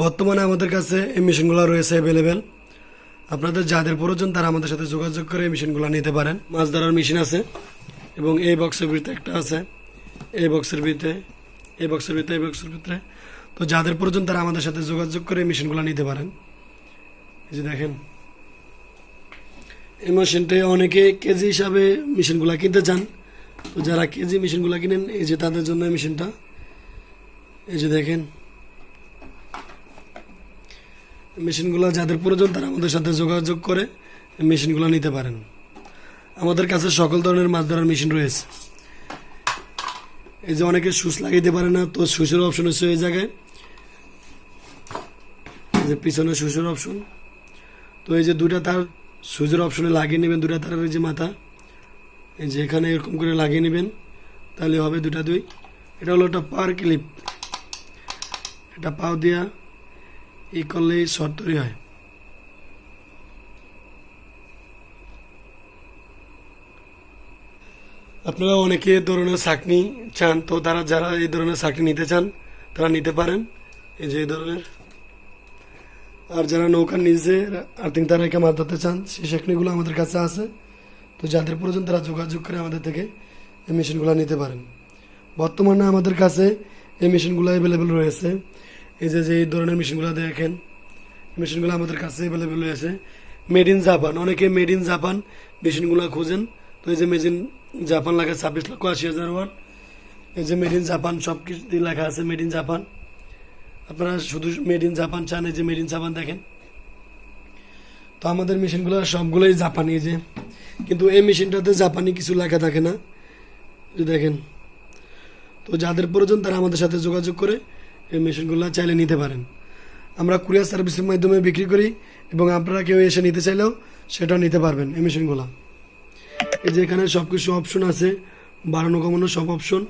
বর্তমানে আমাদের কাছে এই মেশিনগুলো রয়েছে অ্যাভেলেবেল আপনাদের যাদের প্রয়োজন তারা আমাদের সাথে যোগাযোগ করে এই মেশিনগুলো নিতে পারেন। মাছ ধরার মেশিন আছে এবং এই বক্সের ভিতরে একটা আছে। এই বক্সের ভিতরে, এই বক্সের ভিতরে, এই বক্সের ভিতরে। তো যাদের প্রয়োজন তারা আমাদের সাথে যোগাযোগ করে এই মেশিনগুলো নিতে পারেন। এই যে দেখেন। এই মেশিনটা অনেকে কেজি হিসাবে মেশিনগুলো কিনতে চান। তো যারা কেজি মেশিনগুলো কিনেন, এই যে তাদের জন্য মেশিনটা। এই যে দেখেন। মেশিনগুলো যাদের প্রয়োজন তারা আমাদের সাথে যোগাযোগ করে মেশিনগুলো নিতে পারেন। আমাদের কাছে সকল ধরনের মাছ ধরার মেশিন রয়েছে। এই যে অনেকে সুচ লাগাইতে পারে না, তো সুচের অপশন হচ্ছে এই জায়গায়। যে পিছনে সুচের অপশন তো এই যে দুটা তার সুচের অপশনে লাগিয়ে নেবেন দুটা তারের যে মাথা। এই যে এখানে এরকম করে লাগিয়ে নেবেন, তাহলে হবে দুটা দুই। এটা হলো একটা পার ক্লিপ। এটা পাও দিয়া ই করলেই শর্ট তৈরি হয়। আপনারা অনেকে এই ধরনের চাকনি চান, তো তারা যারা এই ধরনের চাকনি নিতে চান, তারা নিতে পারেন। এই যে এই ধরনের। আর যারা নৌকার নিচে আর্থিং তারা রেখে মাছ চান, সেই চাকনিগুলো আমাদের কাছে আছে। তো যাদের প্রয়োজন তারা যোগাযোগ করে আমাদের থেকে এই মেশিনগুলো নিতে পারেন। বর্তমানে আমাদের কাছে এই মেশিনগুলো অ্যাভেলেবেল রয়েছে। এই যে যে ধরনের মেশিনগুলো দেখেন, মেশিনগুলো আমাদের কাছে অ্যাভেলেবেল রয়েছে মেড ইন জাপান অনেকে মেড ইন জাপান মেশিনগুলো খোঁজেন। তো এই যে মেড ইন জাপান লেখা ছাব্বিশ লক্ষ আশি হাজার ওয়ান। এই যে মেড ইন জাপান সব কিছু লেখা আছে মেড ইন জাপান আপনারা শুধু মেড ইন জাপান চান, এই যে মেড ইন জাপান দেখেন। তো আমাদের মেশিনগুলো সবগুলোই জাপানি যে। কিন্তু এই মেশিনটাতে জাপানি কিছু লেখা থাকে না। দেখেন। তো যাদের প্রয়োজন তারা আমাদের সাথে যোগাযোগ করে এই মেশিনগুলো চাইলে নিতে পারেন। আমরা কুরিয়ার সার্ভিসের মাধ্যমে বিক্রি করি এবং আপনারা কেউ এসে নিতে চাইলেও সেটাও নিতে পারবেন এই মেশিনগুলো। এই যে এখানে সব কিছু অপশন আছে বাড়ানো কমানো সব অপশন